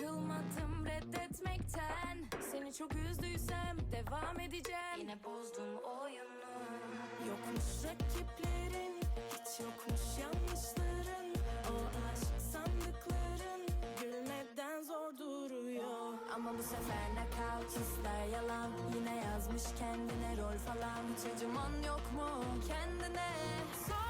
Sıkılmadım reddetmekten. Seni çok üzdüysem devam edeceğim. Yine bozdum oyunu. Yokmuş rakiplerin, hiç yokmuş yanlışların. O aşk sandıkların gülmeden zor duruyor. Ama bu sefer knockout hisler yalan. Yine yazmış kendine rol falan. Hiç acıman yok mu kendine? Sus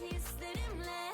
ayak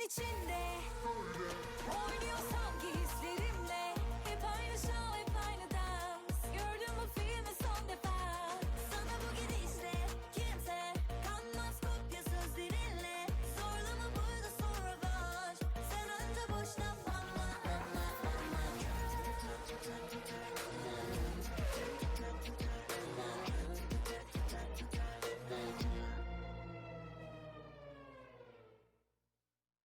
aklımın içinde. Oynuyor sanki Hep aynı şahane